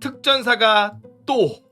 특전사가 또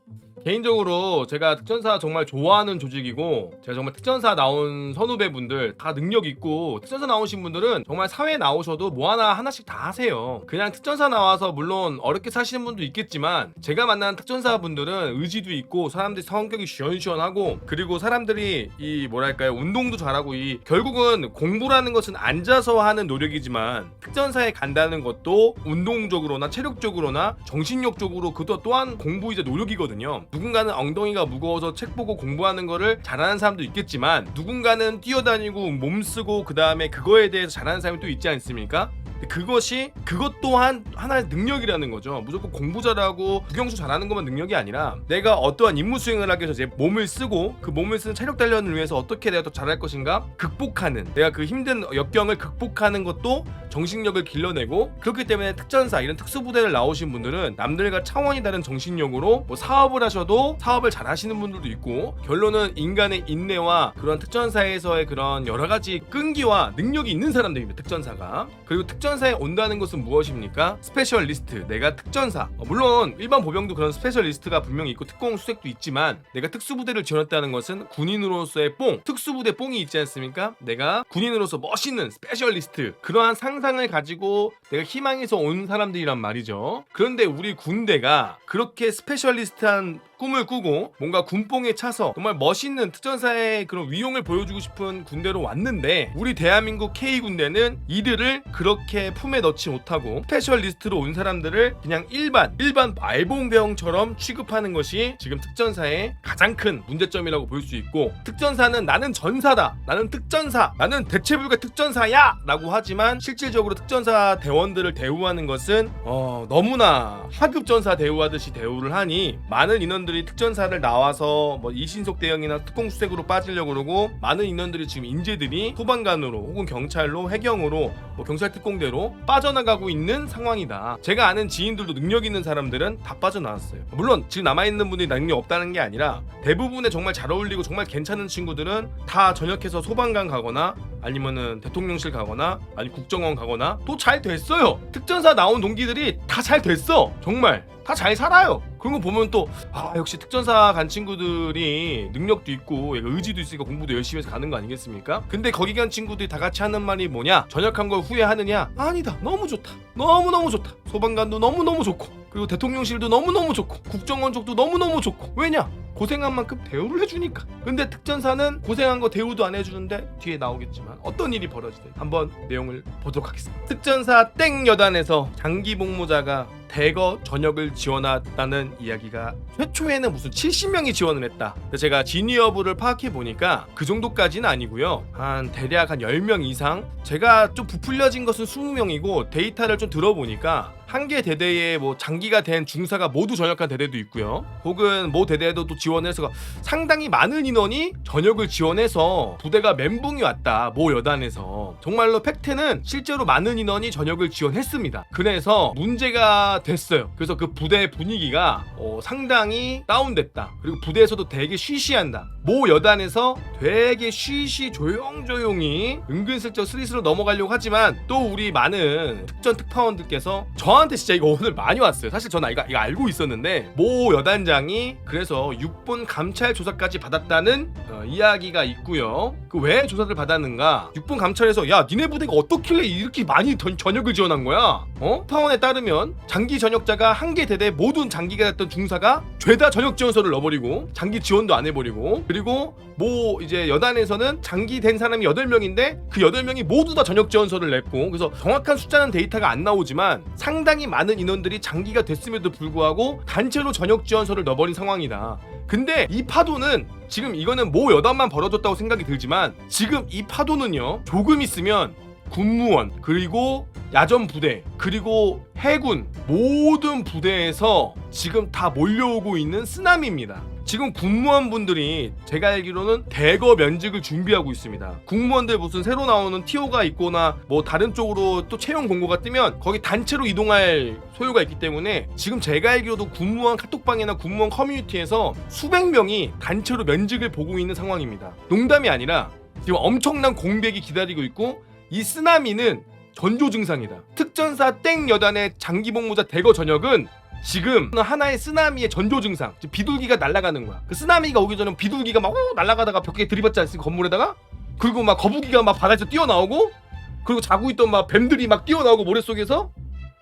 개인적으로 제가 특전사 정말 좋아하는 조직이고 제가 정말 특전사 나온 선후배분들 다 능력 있고 특전사 나오신 분들은 정말 사회 나오셔도 뭐 하나 하나씩 다 하세요. 그냥 특전사 나와서 물론 어렵게 사시는 분도 있겠지만 제가 만난 특전사 분들은 의지도 있고 사람들이 성격이 시원시원하고 그리고 사람들이 이 뭐랄까요 운동도 잘하고 이 결국은 공부라는 것은 앉아서 하는 노력이지만 특전사에 간다는 것도 운동적으로나 체력적으로나 정신력적으로 그도 또한 공부이자 노력이거든요. 누군가는 엉덩이가 무거워서 책 보고 공부하는 거를 잘하는 사람도 있겠지만 누군가는 뛰어다니고 몸 쓰고 그 다음에 그거에 대해서 잘하는 사람이 또 있지 않습니까? 그것이 그것 또한 하나의 능력이라는 거죠. 무조건 공부 잘하고 국영수 잘하는 것만 능력이 아니라 내가 어떠한 임무 수행을 하기 위해서 제 몸을 쓰고 그 몸을 쓰는 체력 단련을 위해서 어떻게 내가 더 잘할 것인가 극복하는 내가 그 힘든 역경을 극복하는 것도 정신력을 길러내고 그렇기 때문에 특전사 이런 특수부대를 나오신 분들은 남들과 차원이 다른 정신력으로 뭐 사업을 하셔도 사업을 잘 하시는 분들도 있고 결론은 인간의 인내와 그런 특전사에서의 그런 여러 가지 끈기와 능력이 있는 사람들입니다. 특전사가 그리고 특 전사에 온다는 것은 무엇입니까? 스페셜리스트 내가 특전사 어, 물론 일반 보병도 그런 스페셜리스트가 분명히 있고 특공 수색도 있지만 내가 특수부대를 지원했다는 것은 군인으로서의 뽕 특수부대 뽕이 있지 않습니까? 내가 군인으로서 멋있는 스페셜리스트 그러한 상상을 가지고 내가 희망해서 온 사람들이란 말이죠. 그런데 우리 군대가 그렇게 스페셜리스트한 꿈을 꾸고 뭔가 군뽕에 차서 정말 멋있는 특전사의 그런 위용을 보여주고 싶은 군대로 왔는데 우리 대한민국 K 군대는 이들을 그렇게 품에 넣지 못하고 스페셜리스트로 온 사람들을 그냥 일반 일반 알봉병처럼 취급하는 것이 지금 특전사의 가장 큰 문제점이라고 볼 수 있고 특전사는 나는 전사다 나는 특전사 나는 대체불가 특전사야 라고 하지만 실질적으로 특전사 대원들을 대우하는 것은 어, 너무나 하급 전사 대우하듯이 대우를 하니 많은 인원들이 특전사를 나와서 뭐 이신속 대형이나 특공 수색으로 빠지려고 그러고 많은 인원들이 지금 인재들이 소방관으로 혹은 경찰로 해경으로 뭐 경찰 특공대로 빠져나가고 있는 상황이다. 제가 아는 지인들도 능력 있는 사람들은 다 빠져나왔어요. 물론 지금 남아 있는 분들이 능력 없다는 게 아니라 대부분의 정말 잘 어울리고 정말 괜찮은 친구들은 다 전역해서 소방관 가거나 아니면은 대통령실 가거나 아니 국정원 가거나 또 잘 됐어요. 특전사 나온 동기들이 다 잘 됐어. 정말 다 잘 살아요. 그런 거 보면 또 아 역시 특전사 간 친구들이 능력도 있고 의지도 있으니까 공부도 열심히 해서 가는 거 아니겠습니까? 근데 거기 간 친구들이 다 같이 하는 말이 뭐냐? 전역한 걸 후회하느냐? 아니다. 너무 좋다. 너무 너무 좋다. 소방관도 너무 너무 좋고 그리고 대통령실도 너무 너무 좋고 국정원 쪽도 너무 너무 좋고 왜냐? 고생한 만큼 대우를 해주니까. 근데 특전사는 고생한 거 대우도 안 해주는데 뒤에 나오겠지만 어떤 일이 벌어지든 한번 내용을 보도록 하겠습니다. 특전사 땡 여단에서 장기 복무자가 대거 전역을 지원했다는 이야기가 최초에는 무슨 70명이 지원을 했다. 제가 진위 여부를 파악해 보니까 그 정도까지는 아니고요. 한 대략 한 10명 이상. 제가 좀 부풀려진 것은 20명이고 데이터를 좀 들어보니까 한 개 대대에 뭐 장기가 된 중사가 모두 전역한 대대도 있고요. 혹은 모 대대에도 또 지원해서 상당히 많은 인원이 전역을 지원해서 부대가 멘붕이 왔다. 모 여단에서 정말로 팩트는 실제로 많은 인원이 전역을 지원했습니다. 그래서 문제가 됐어요. 그래서 그 부대 분위기가 어, 상당히 다운됐다. 그리고 부대에서도 되게 쉬쉬한다. 모 여단에서 되게 쉬쉬 조용조용히 은근슬쩍 스리스로 넘어가려고 하지만 또 우리 많은 특전 특파원들께서 저한 테 진짜 이거 오늘 많이 왔어요. 사실 저는 이거, 이거 알고 있었는데 모 여단장이 그래서 6분 감찰 조사까지 받았다는 어, 이야기가 있고요. 그 왜 조사를 받았는가? 6분 감찰에서 야 니네 부대가 어떻길래 이렇게 많이 전, 전역을 지원한 거야? 어? 파원에 따르면 장기 전역자가 한 개 대대 모든 장기가 됐던 중사가 죄다 전역 지원서를 넣어버리고 장기 지원도 안 해버리고 그리고 뭐 이제 여단에서는 장기 된 사람이 8명인데 그 8명이 모두 다 전역 지원서를 냈고 그래서 정확한 숫자는 데이터가 안 나오지만 상당히 많은 인원들이 장기가 됐음에도 불구하고 단체로 전역 지원서를 넣어버린 상황이다. 근데 이 파도는 지금 이거는 모 여단만 벌어졌다고 생각이 들지만 지금 이 파도는요 조금 있으면 군무원 그리고 야전 부대 그리고 해군 모든 부대에서 지금 다 몰려오고 있는 쓰나미입니다. 지금 군무원분들이 제가 알기로는 대거 면직을 준비하고 있습니다. 국무원들 무슨 새로 나오는 티오가 있거나 뭐 다른 쪽으로 또 채용 공고가 뜨면 거기 단체로 이동할 소요가 있기 때문에 지금 제가 알기로도 군무원 카톡방이나 군무원 커뮤니티에서 수백 명이 단체로 면직을 보고 있는 상황입니다. 농담이 아니라 지금 엄청난 공백이 기다리고 있고 이 쓰나미는 전조 증상이다. 특전사 땡 여단의 장기 복무자 대거 전역은 지금 하나의 쓰나미의 전조 증상 비둘기가 날아가는 거야. 그 쓰나미가 오기 전에 비둘기가 막 오, 날아가다가 벽에 들이받지 않습니까? 건물에다가? 그리고 막 거북이가 막 바다에서 뛰어나오고 그리고 자고 있던 막 뱀들이 막 뛰어나오고 모래 속에서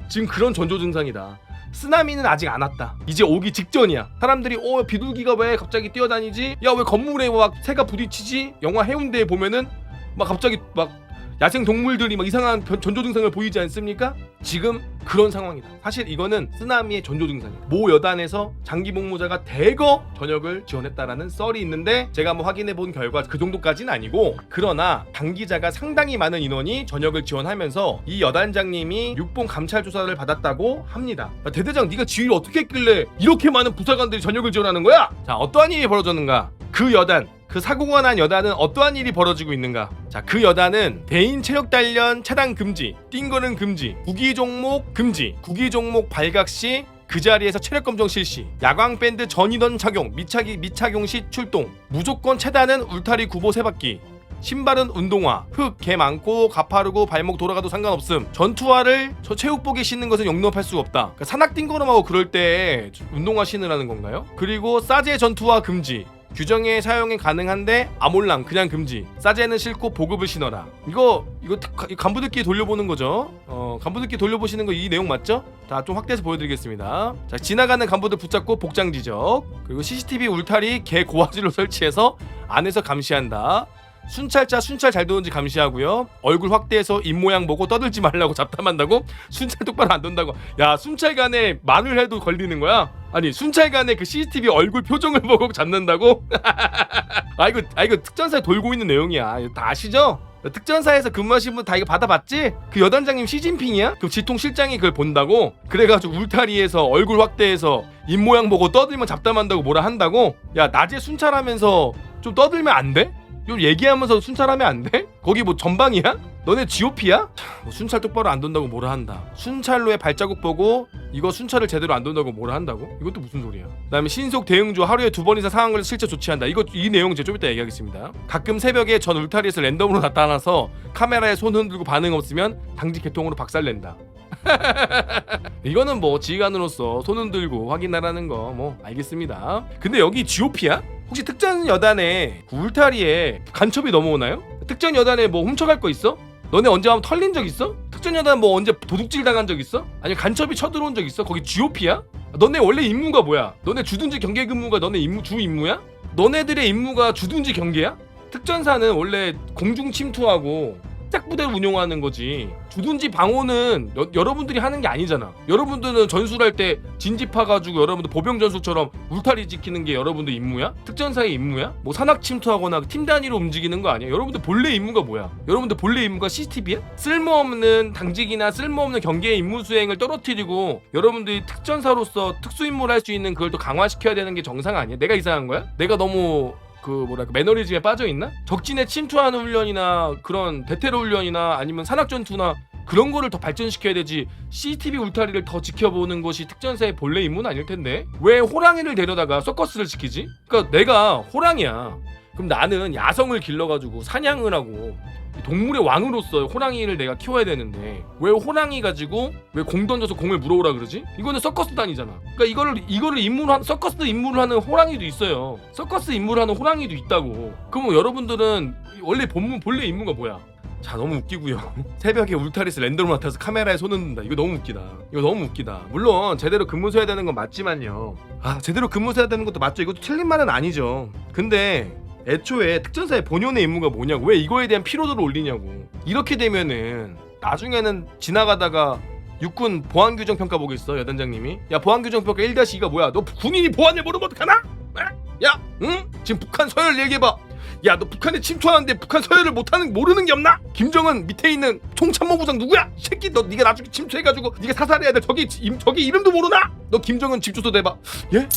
지금 그런 전조 증상이다. 쓰나미는 아직 안 왔다. 이제 오기 직전이야. 사람들이 어 비둘기가 왜 갑자기 뛰어다니지? 야 왜 건물에 막 새가 부딪히지? 영화 해운대에 보면은 막 갑자기 막 야생 동물들이 막 이상한 변- 전조 증상을 보이지 않습니까? 지금 그런 상황이다. 사실 이거는 쓰나미의 전조 증상이야. 모 여단에서 장기 복무자가 대거 전역을 지원했다라는 썰이 있는데 제가 한번 확인해 본 결과 그 정도까지는 아니고 그러나 당기자가 상당히 많은 인원이 전역을 지원하면서 이 여단장님이 육봉 감찰 조사를 받았다고 합니다. 야, 대대장 네가 지휘를 어떻게 했길래 이렇게 많은 부사관들이 전역을 지원하는 거야? 자 어떠한 일이 벌어졌는가? 그 여단 그 사고가 난 여단은 어떠한 일이 벌어지고 있는가? 자, 그 여단은 대인 체력 단련 차단 금지, 뛴 거는 금지, 구기 종목 금지, 구기 종목 발각 시 그 자리에서 체력 검정 실시, 야광 밴드 전인원 착용, 미착이 미착용 시 출동, 무조건 차단은 울타리 구보 세 바퀴, 신발은 운동화, 흙, 개 많고 가파르고 발목 돌아가도 상관없음. 전투화를 저 체육복에 신는 것은 용납할 수가 없다. 그러니까 산악 띵거름하고 그럴 때 운동화 신으라는 건가요? 그리고 싸제 전투화 금지. 규정에 사용이 가능한데 아몰랑 그냥 금지. 싸제는 싫고 보급을 신어라. 이거 이거 간부들끼리 돌려보는 거죠. 어 간부들끼리 돌려보시는 거 이 내용 맞죠? 자좀 확대해서 보여드리겠습니다. 자 지나가는 간부들 붙잡고 복장 지적. 그리고 CCTV 울타리 개 고화질로 설치해서 안에서 감시한다. 순찰자 순찰 잘 도는지 감시하고요. 얼굴 확대해서 입 모양 보고 떠들지 말라고 잡담한다고? 순찰 똑바로 안 돈다고? 야 순찰관에 말을 해도 걸리는 거야? 아니 순찰관에 그 CCTV 얼굴 표정을 보고 잡는다고? 아 이거 아 이거 특전사에 돌고 있는 내용이야. 다 아시죠? 특전사에서 근무하신 분 다 이거 받아봤지? 그 여단장님 시진핑이야? 그 지통 실장이 그걸 본다고? 그래가지고 울타리에서 얼굴 확대해서 입 모양 보고 떠들면 잡담한다고 뭐라 한다고? 야 낮에 순찰하면서 좀 떠들면 안 돼? 좀 얘기하면서 순찰하면 안 돼? 거기 뭐 전방이야? 너네 GOP야? 뭐 순찰 똑바로 안 돈다고 뭐라 한다. 순찰로의 발자국 보고 이거 순찰을 제대로 안 돈다고 뭐라 한다고? 이것도 무슨 소리야? 그다음에 신속 대응조 하루에 두 번 이상 상황을 실제 조치한다. 이거 이 내용 제가 좀 이따 얘기하겠습니다. 가끔 새벽에 전 울타리에서 랜덤으로 나타나서 카메라에 손 흔들고 반응 없으면 당직 개통으로 박살낸다. 이거는 뭐 지휘관으로서 손 흔들고 확인하라는 거 뭐 알겠습니다. 근데 여기 GOP야? 혹시 특전 여단에 그 울타리에 간첩이 넘어오나요? 특전 여단에 뭐 훔쳐갈 거 있어? 너네 언제 한번 털린 적 있어? 특전 여단 뭐 언제 도둑질 당한 적 있어? 아니 간첩이 쳐들어온 적 있어? 거기 GOP야? 너네 원래 임무가 뭐야? 너네 주둔지 경계 근무가 너네 임무 주 임무야? 너네들의 임무가 주둔지 경계야? 특전사는 원래 공중 침투하고 짝 부대를 운용하는 거지. 주둔지 방어는 여, 여러분들이 하는 게 아니잖아. 여러분들은 전술할 때 진집파 가지고 여러분들 보병 전술처럼 울타리 지키는 게 여러분들 임무야? 특전사의 임무야? 뭐 산악 침투하거나 팀 단위로 움직이는 거 아니야? 여러분들 본래 임무가 뭐야? 여러분들 본래 임무가 CCTV야? 쓸모없는 당직이나 쓸모없는 경계의 임무 수행을 떨어뜨리고 여러분들이 특전사로서 특수 임무를 할 수 있는 그걸 또 강화시켜야 되는 게 정상 아니야? 내가 이상한 거야? 내가 너무 그 뭐랄까 매너리즘에 빠져 있나? 적진에 침투하는 훈련이나 그런 대테러 훈련이나 아니면 산악 전투나 그런 거를 더 발전시켜야 되지 CCTV 울타리를 더 지켜보는 것이 특전사의 본래 임무는 아닐 텐데 왜 호랑이를 데려다가 서커스를 시키지? 그러니까 내가 호랑이야 그럼 나는 야성을 길러가지고 사냥을 하고 동물의 왕으로서 호랑이를 내가 키워야 되는데 왜 호랑이 가지고 왜 공 던져서 공을 물어오라 그러지? 이거는 서커스 단이잖아. 그러니까 이거를 이거를 임무로 한 서커스 임무를 하는 호랑이도 있어요. 서커스 임무를 하는 호랑이도 있다고. 그럼 여러분들은 원래 본문 본래 임무가 뭐야? 자 너무 웃기고요. 새벽에 울타리에서 랜덤으로 나타나서 카메라에 손 흔든다. 이거 너무 웃기다. 이거 너무 웃기다. 물론 제대로 근무 서야 되는 건 맞지만요. 아 제대로 근무 서야 되는 것도 맞죠. 이것도 틀린 말은 아니죠. 근데 애초에 특전사의 본연의 임무가 뭐냐고 왜 이거에 대한 피로도를 올리냐고 이렇게 되면은 나중에는 지나가다가 육군 보안 규정 평가 보겠어 여단장님이 야 보안 규정 평가 1-2가 뭐야 너 군인이 보안을 모르면 어떡하나? 에? 야 응? 지금 북한 서열 얘기해봐 야 너 북한에 침투하는데 북한 서열을 못하는 모르는 게 없나? 김정은 밑에 있는 총참모부장 누구야? 이 새끼 너 네가 나중에 침투해가지고 네가 사살해야 돼 저기 임, 저기 이름도 모르나? 너 김정은 집 주소 대봐 예?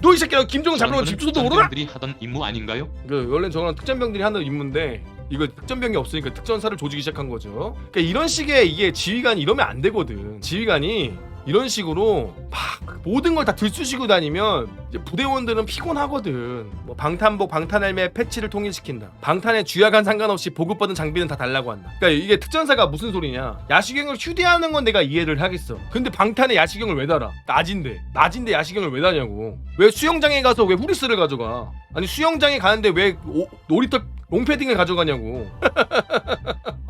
너 이 새끼 너 김정은 잡으러 집 주소도 모르나? 들이 하던 임무 아닌가요? 그 원래 저거는 특전병들이 하는 임무인데 이거 특전병이 없으니까 특전사를 조지기 시작한 거죠. 그러니까 이런 식의 이게 지휘관이 이러면 안 되거든. 지휘관이 이런 식으로 막 모든 걸 다 들쑤시고 다니면 부대원들은 피곤하거든. 뭐 방탄복, 방탄헬멧 패치를 통일시킨다. 방탄의 주야간 상관없이 보급받은 장비는 다 달라고 한다. 그러니까 이게 특전사가 무슨 소리냐? 야시경을 휴대하는 건 내가 이해를 하겠어. 근데 방탄에 야시경을 왜 달아? 낮인데, 낮인데 야시경을 왜 다냐고. 왜 수영장에 가서 왜 후리스를 가져가? 아니 수영장에 가는데 왜 오- 놀이터 롱패딩을 가져가냐고.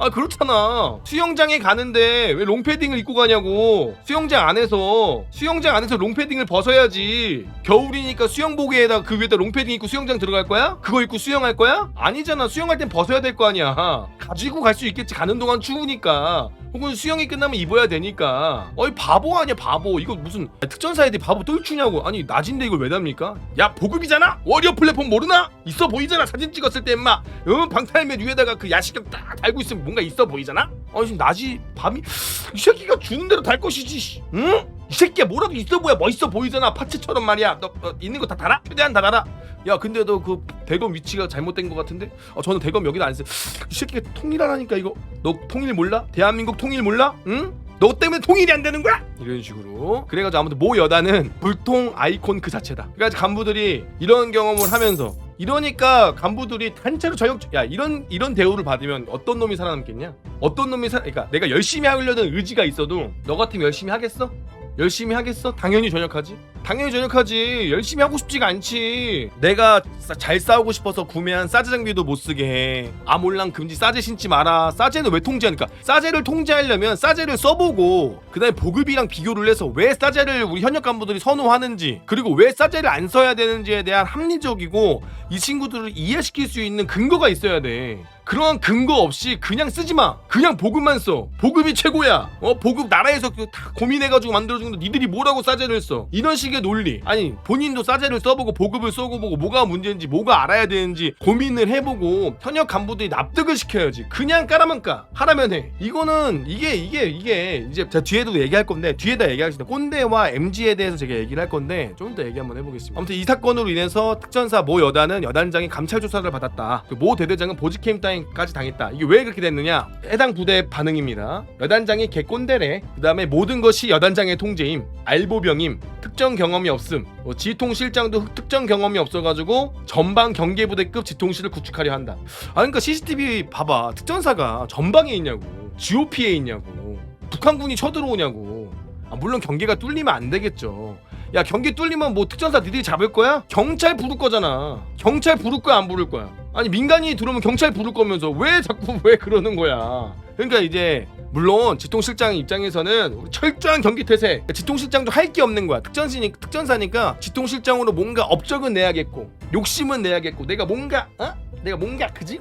아 그렇잖아. 수영장에 가는데 왜 롱패딩을 입고 가냐고. 수영장 안에서 수영장 안에서 롱패딩을 벗어야지. 겨울이니까 수영복에다 그 위에다 롱패딩 입고 수영장 들어갈 거야? 그거 입고 수영할 거야? 아니잖아. 수영할 땐 벗어야 될 거 아니야. 가지고 갈 수 있겠지. 가는 동안 추우니까 혹은 수영이 끝나면 입어야 되니까 어이 바보 아니야 바보 이거 무슨 특전사 애들이 바보 똘추냐고 아니 낮인데 이걸 왜 답니까? 야 보급이잖아? 워리어 플랫폼 모르나? 있어 보이잖아 사진 찍었을 때 인마 응 방탈맨 위에다가 그 야시경 딱 달고 있으면 뭔가 있어 보이잖아? 어 지금 낮이 밤이 이 새끼가 주는 대로 달 것이지 씨. 응? 이 새끼야 뭐라도 있어 보여 멋있어 보이잖아 파츠처럼 말이야 너 어, 있는 거 다 달아? 최대한 다 달아 야 근데 너 그 대검 위치가 잘못된 것 같은데? 어 저는 대검 여기다 안써이 새끼가 통일하라니까 이거 너 통일 몰라? 대한민국 통일 몰라? 응? 너 때문에 통일이 안 되는 거야? 이런 식으로 그래가지고 아무튼 모 여단은 불통 아이콘 그 자체다 그래가지고 간부들이 이런 경험을 하면서 이러니까 간부들이 단체로 저역 야 이런 이런 대우를 받으면 어떤 놈이 살아남겠냐? 어떤 놈이 살 그러니까 내가 열심히 하려는 의지가 있어도 너 같으면 열심히 하겠어? 열심히 하겠어? 당연히 전역하지. 당연히 전역하지. 열심히 하고 싶지가 않지. 내가 싸- 잘 싸우고 싶어서 구매한 사제 장비도 못 쓰게 해. 아몰랑 금지 사제 신지 마라. 사제는 왜 통제하니까? 사제를 통제하려면 사제를 써보고 그다음에 보급이랑 비교를 해서 왜 사제를 우리 현역 간부들이 선호하는지 그리고 왜 사제를 안 써야 되는지에 대한 합리적이고 이 친구들을 이해시킬 수 있는 근거가 있어야 돼. 그러한 근거 없이 그냥 쓰지 마. 그냥 보급만 써. 보급이 최고야. 어 보급 나라에서 그다 고민해가지고 만들어준 건데 니들이 뭐라고 싸제를 써? 이런 식의 논리. 아니 본인도 싸제를 써보고 보급을 써고 보고 뭐가 문제인지 뭐가 알아야 되는지 고민을 해보고 현역 간부들이 납득을 시켜야지. 그냥 까라만 까. 하라면 해. 이거는 이게 이게 이게 이제 제가 뒤에도 얘기할 건데 뒤에다 얘기하겠습니다. 꼰대와 MG에 대해서 제가 얘기를 할 건데 좀더 얘기 한번 해보겠습니다. 아무튼 이 사건으로 인해서 특전사 모 여단은 여단장이 감찰 조사를 받았다. 그모 대대장은 보직캠 따 윈까지 당했다. 이게 왜 그렇게 됐느냐? 해당 부대 반응입니다. 여단장이 개꼰대래. 그 다음에 모든 것이 여단장의 통제임. 알보병임. 특정 경험이 없음. 뭐 지통 실장도 특정 경험이 없어가지고 전방 경계부대급 지통실을 구축하려 한다. 아 그러니까 CCTV 봐봐. 특전사가 전방에 있냐고. GOP에 있냐고. 북한군이 쳐들어오냐고. 아, 물론 경계가 뚫리면 안 되겠죠. 야 경계 뚫리면 뭐 특전사 니들이 잡을 거야? 경찰 부를 거잖아. 경찰 부를 거야 안 부를 거야? 아니 민간인이 들어오면 경찰 부를 거면서 왜 자꾸 왜 그러는 거야? 그러니까 이제 물론 지통실장 입장에서는 철저한 경기 태세. 지통실장도 할 게 없는 거야. 특전시니 특전사니까 지통실장으로 뭔가 업적은 내야겠고 욕심은 내야겠고 내가 뭔가 어? 내가 뭔가 그지?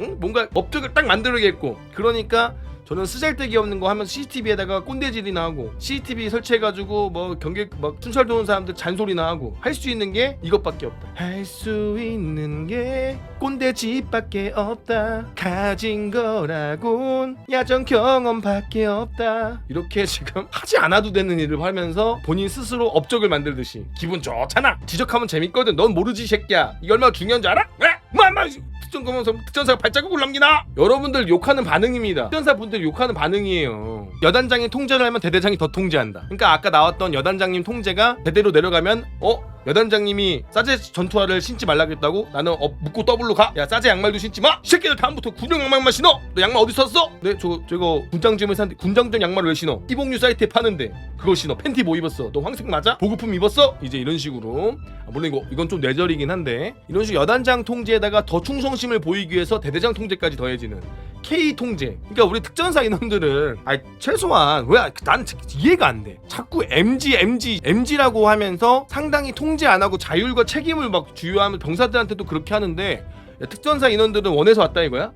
응? 뭔가 업적을 딱 만들어야겠고 그러니까 저는 쓰잘데기 없는 거 하면서 CCTV에다가 꼰대질이나 하고 CCTV 설치해가지고 뭐 경계 막 춘철 도는 사람들 잔소리나 하고 할 수 있는 게 이것밖에 없다. 할 수 있는 게 꼰대짓밖에 없다. 가진 거라곤 야전 경험밖에 없다. 이렇게 지금 하지 않아도 되는 일을 하면서 본인 스스로 업적을 만들듯이 기분 좋잖아. 지적하면 재밌거든. 넌 모르지 이 새끼야. 이게 얼마나 중요한 줄 알아? 왜? 뭐 한마 특전 검사 특전사가 발자국을 남기나? 여러분들 욕하는 반응입니다. 특전사 분들 욕하는 반응이에요. 여단장이 통제를 하면 대대장이 더 통제한다. 그러니까 아까 나왔던 여단장님 통제가 대대로 내려가면 어 여단장님이 싸제 전투화를 신지 말라겠다고 나는 어, 묻고 더블로 가. 야 싸제 양말도 신지 마. 이 새끼들 다음부터 군용 양말만 신어. 너 양말 어디 샀어? 네 저 저거 군장점에 샀는데 군장점 양말을 왜 신어? 이봉류 사이트에 파는데 그걸 신어. 팬티 뭐 입었어? 너 황색 맞아? 보급품 입었어? 이제 이런 식으로 아, 물론 이거 이건 좀 뇌절이긴 한데 이런 식으로 여단장 통제에다가 더 충성심을 보이기 위해서 대대장 통제까지 더해지는 K 통제. 그러니까 우리 특전사 인원들은 아 최소한 왜난 이해가 안 돼. 자꾸 MG MG MG라고 하면서 상당히 통제 안 하고 자율과 책임을 막 주요하면 병사들한테도 그렇게 하는데 야, 특전사 인원들은 원해서 왔다 이거야?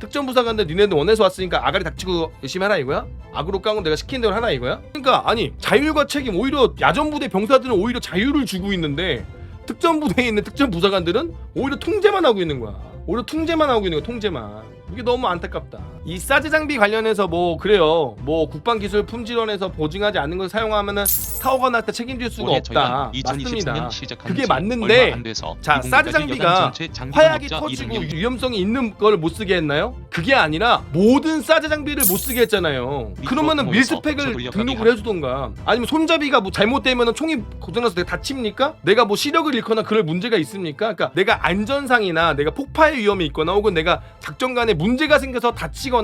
특전부사관들 니네들 원해서 왔으니까 아가리 닥치고 열심히 하라 이거야? 악으로 깡은 내가 시킨 대로 하라 이거야? 그러니까 아니 자율과 책임 오히려 야전부대 병사들은 오히려 자율을 주고 있는데 특전부대에 있는 특전부사관들은 오히려 통제만 하고 있는 거야 오히려 통제만 하고 있는 거야 통제만 이게 너무 안타깝다 이 사드 장비 관련해서 뭐 그래요. 뭐 국방 기술 품질원에서 보증하지 않는 걸 사용하면은 사고가 날때 책임질 수가 없다. 저희가 2023년 맞습니다. 그게 지 맞는데 자, 사드 20까지 장비가 화약이 터지고 200명 위험성이 있는 걸 못 쓰게 했나요? 그게 아니라 모든 사드 장비를 못 쓰게 했잖아요. 그러면은 밀스펙을 등록을 해주던가 아니면 손잡이가 뭐 잘못되면 총이 고장나서 내가 다칩니까? 내가 뭐 시력을 잃거나 그럴 문제가 있습니까? 그러니까 내가 안전상이나 내가 폭발 위험이 있거나 혹은 내가 작전간에 문제가 생겨서 다치거나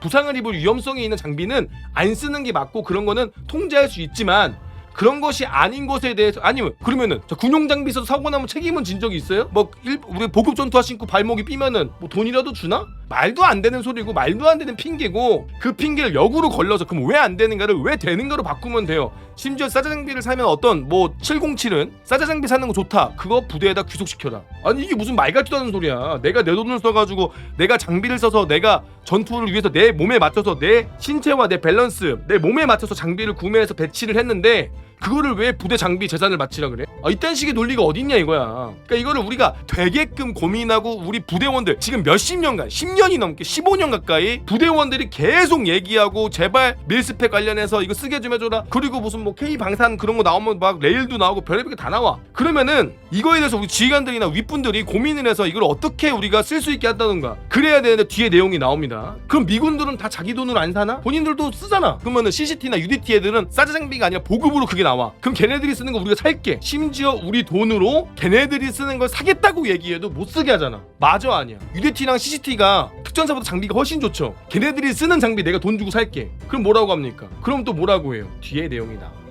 부상을 입을 위험성이 있는 장비는 안 쓰는 게 맞고 그런 거는 통제할 수 있지만 그런 것이 아닌 것에 대해서 아니면 그러면은 자, 군용 장비 있어서 사고 나면 책임은 진 적이 있어요? 뭐 일, 우리 보급 전투화 신고 발목이 삐면은 뭐 돈이라도 주나? 말도 안 되는 소리고 말도 안 되는 핑계고 그 핑계를 역으로 걸러서 그럼 왜 안 되는가를 왜 되는가로 바꾸면 돼요. 심지어 싸자 장비를 사면 어떤 뭐 707은 싸자 장비 사는 거 좋다. 그거 부대에다 귀속시켜라. 아니 이게 무슨 말 같지도 않은 소리야. 내가 내 돈을 써가지고 내가 장비를 써서 내가 전투를 위해서 내 몸에 맞춰서 내 신체와 내 밸런스 내 몸에 맞춰서 장비를 구매해서 배치를 했는데 그거를 왜 부대 장비 재산을 바치라 그래? 아, 이딴 식의 논리가 어딨냐 이거야. 그러니까 이거를 우리가 되게끔 고민하고 우리 부대원들 지금 몇십 년간 10년이 넘게 15년 가까이 부대원들이 계속 얘기하고 제발 밀스펙 관련해서 이거 쓰게 좀 해줘라. 그리고 무슨 뭐 K 방산 그런 거 나오면 막 레일도 나오고 별의별 게 다 나와. 그러면은 이거에 대해서 우리 지휘관들이나 윗분들이 고민을 해서 이걸 어떻게 우리가 쓸 수 있게 한다던가 그래야 되는데 뒤에 내용이 나옵니다. 그럼 미군들은 다 자기 돈으로 안 사나? 본인들도 쓰잖아. 그러면은 CCT나 UDT 애들은 싸자 장비가 아니라 보급으로 그게 나와. 그럼 걔네들이 쓰는 거 우리가 살게. 심지어 우리 돈으로 걔네들이 쓰는 걸 사겠다고 얘기해도 못 쓰게 하잖아. 맞아 아니야. UDT랑 CCT가 특전사보다 장비가 훨씬 좋죠. 걔네들이 쓰는 장비 내가 돈 주고 살게. 그럼 뭐라고 합니까? 그럼 또 뭐라고 해요? 뒤에 내용이 나와.